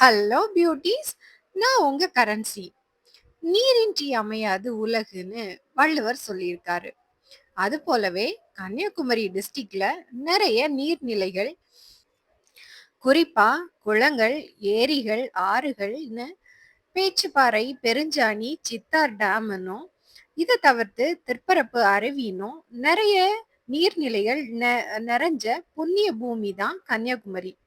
Hello beauties நான் உங்க currency நீரின்றி அமையாது உலகுன்னு வள்ளுவர் சொல்லியிருக்காரு. அது போலவே கன்னியாகுமரி டிஸ்ட்ரிக்ட்ல நிறைய நீர்நிலைகள் குறிப்பா குளங்கள் ஏரிகள் ஆறுகள்னு பேச்சுப்பாறை பெருஞ்சாணி சித்தார் டேம்னும் இதை தவிர்த்து திருப்பரப்பு அருவினும் நிறைய நீர்நிலைகள் நெ- நிறைஞ்ச புண்ணிய பூமி தான் கன்னியாகுமரி.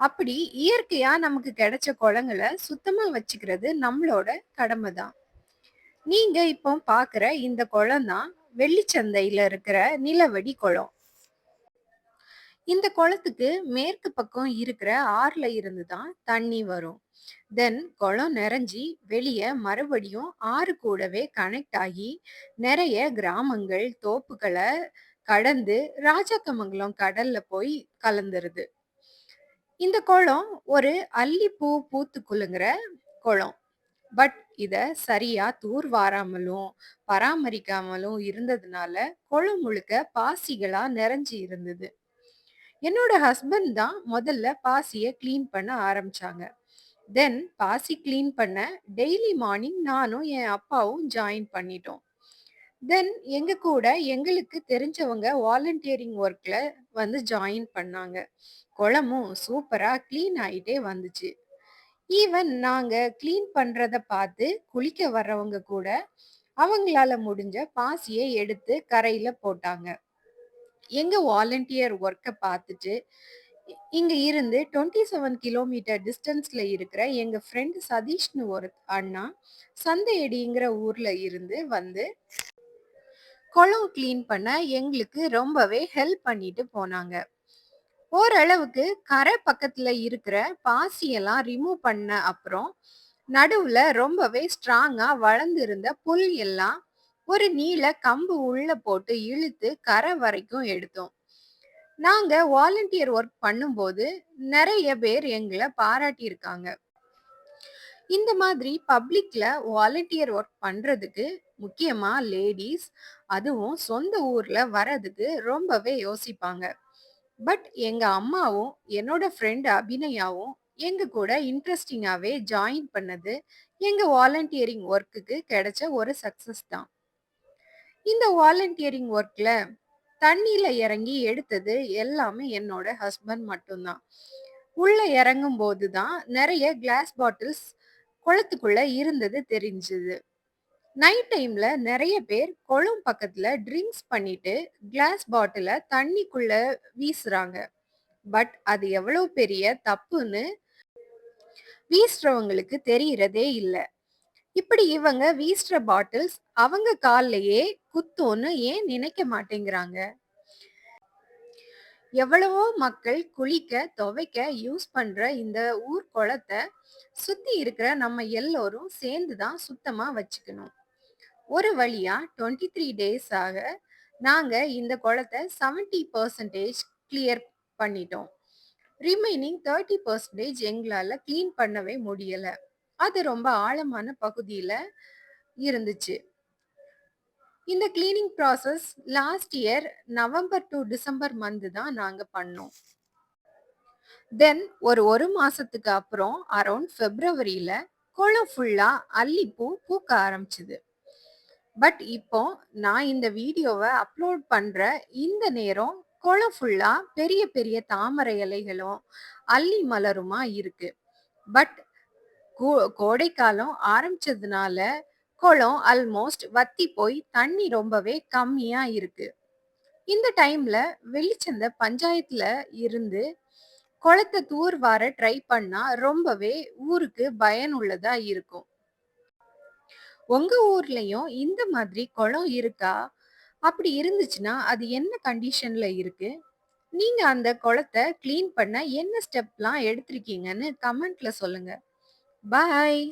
அப்படி இயற்கையா நமக்கு கிடைச்ச குளங்களை சுத்தமா வச்சுக்கிறது நம்மளோட கடமை தான் நீங்க இப்போ பாக்குற இந்த குளம் தான் வெள்ளிச்சந்தையில இருக்கிற நிலவடி குளம். இந்த குளத்துக்கு மேற்கு பக்கம் இருக்கிற ஆறுல இருந்து தான் தண்ணி வரும். தென் குளம் நிறைஞ்சி வெளியே மறுபடியும் ஆறு கூடவே கனெக்ட் ஆகி நிறைய கிராமங்கள் தோப்புகளை கடந்து ராஜாக்கமங்கலம் கடல்ல போய் கலந்துருது. இந்த குளம் ஒரு அல்லிப்பூ பூத்து குலுங்குற குளம். பட் இத சரியா தூர் வாராமலும் பராமரிக்காமலும் இருந்ததுனால குளம் முழுக்க பாசிகளா நிறைஞ்சு இருந்தது. என்னோட ஹஸ்பண்ட் தான் முதல்ல பாசியை க்ளீன் பண்ண ஆரம்பிச்சாங்க. தென் பாசி க்ளீன் பண்ண டெய்லி மார்னிங் நானும் என் அப்பாவும் ஜாயின் பண்ணிட்டோம். தென் எங்க கூட எங்களுக்கு தெரிஞ்சவங்க வாலண்டியரிங் ஒர்க்ல வந்து ஜாயின் பண்ணாங்க. குளமும் சூப்பரா க்ளீன் ஆயிட்டே வந்துச்சு. ஈவன் நாங்க க்ளீன் பண்றத பார்த்து குளிக்க வர்றவங்க கூட அவங்களால முடிஞ்ச பாசியை எடுத்து கரையில போட்டாங்க. எங்க வாலண்டியர் ஒர்க்கை பார்த்துட்டு இங்க இருந்து டுவெண்ட்டி செவன் கிலோமீட்டர் டிஸ்டன்ஸ்ல இருக்கிற எங்க ஃப்ரெண்ட் சதீஷ்னு ஒரு அண்ணா சந்தையடிங்கிற ஊர்ல இருந்து வந்து குளம் க்ளீன் பண்ண எங்களுக்கு ரொம்பவே ஹெல்ப் பண்ணிட்டு போனாங்க. ஓரளவுக்கு கரை பக்கத்துல இருக்கிற பாசியெல்லாம் ரிமூவ் பண்ண அப்புறம் நடுவுல ரொம்பவே ஸ்ட்ராங்கா வளர்ந்திருந்த புல் எல்லாம் ஒரு நீல கம்பு உள்ள போட்டு இழுத்து கரை வரைக்கும் எடுத்தோம். நாங்க வாலண்டியர் ஒர்க் பண்ணும்போது நிறைய பேர் எங்களை பாராட்டியிருக்காங்க இந்த மாதிரி பப்ளிக்ல வாலண்டியர் ஒர்க் பண்றதுக்கு முக்கியமா லேடிஸ் அதுவும் சொந்த ஊர்ல வர்றதுக்கு ரொம்பவே யோசிப்பாங்க. பட் எங்க அம்மாவும் என்னோட ஃப்ரெண்ட் அபிநயாவும் எங்க கூட இன்ட்ரெஸ்டிங்காவே ஜாயின் பண்ணது எங்க வாலண்டியரிங் ஒர்க்குக்கு கிடைச்ச ஒரு சக்சஸ் தான். இந்த வாலண்டியரிங் ஒர்க்ல தண்ணியில இறங்கி எடுத்தது எல்லாமே என்னோட ஹஸ்பண்ட் மட்டும்தான். உள்ள இறங்கும் போது தான் நிறைய கிளாஸ் பாட்டில்ஸ் குளத்துக்குள்ள இருந்தது தெரிஞ்சது. நைட் டைம்ல நிறைய பேர் குளம் பக்கத்துல ட்ரிங்க்ஸ் பண்ணிட்டு கிளாஸ் பாட்டில தண்ணிக்குள்ள வீசுறாங்க. பட் அது எவ்வளவு பெரிய தப்புன்னு வீசுறவங்களுக்கு தெரியறதே இல்லை. இப்படி இவங்க வீசுற பாட்டில்ஸ் அவங்க கால்லயே குத்தோன்னு ஏன் நினைக்க மாட்டேங்கிறாங்க? எவ்வளவோ மக்கள் குளிக்க துவைக்க யூஸ் பண்ற இந்த ஊர் குளத்தை சுத்தி இருக்கிற நம்ம எல்லோரும் சேர்ந்து தான் சுத்தமா வச்சுக்கணும். ஒரு வழியாக டுவெண்ட்டி த்ரீ டேஸ் ஆக இந்த குளத்தை செவன்ட்டி பர்சன்டேஜ் கிளியர் பண்ணிட்டோம். ரிமைனிங் தேர்ட்டி பர்சன்டேஜ் எங்களால் க்ளீன் பண்ணவே முடியலை. அது ரொம்ப ஆழமான பகுதியில் இருந்துச்சு. இந்த cleaning process last year November to December month தான் நாங்கள் பண்ணோம். தென் ஒரு ஒரு மாசத்துக்கு அப்புறம் அரௌண்ட் பிப்ரவரியில குளம் ஃபுல்லா அல்லிப்பூ பூக்க ஆரம்பிச்சுது. பட் இப்போ நான் இந்த வீடியோவை அப்லோட் பண்ற இந்த நேரம் குளம் ஃபுல்லா பெரிய பெரிய தாமரை இலைகளும் அல்லி மலருமா இருக்கு. பட் கோடைக்காலம் ஆரம்பிச்சதுனால குளம் ஆல்மோஸ்ட் வத்தி போய் தண்ணி ரொம்பவே கம்மியா இருக்கு. இந்த டைம்ல வெளிச்சந்த பஞ்சாயத்துல இருந்து குளத்தை தூர்வார ட்ரை பண்ணா ரொம்பவே ஊருக்கு பயனுள்ளதா இருக்கும். உங்க ஊர்லயும் இந்த மாதிரி குளம் இருக்கா? அப்படி இருந்துச்சுன்னா அது என்ன கண்டிஷன்ல இருக்கு? நீங்க அந்த குளத்தை க்ளீன் பண்ண என்ன ஸ்டெப்லாம் எடுத்திருக்கீங்கன்னு கமெண்ட்ல சொல்லுங்க. பாய்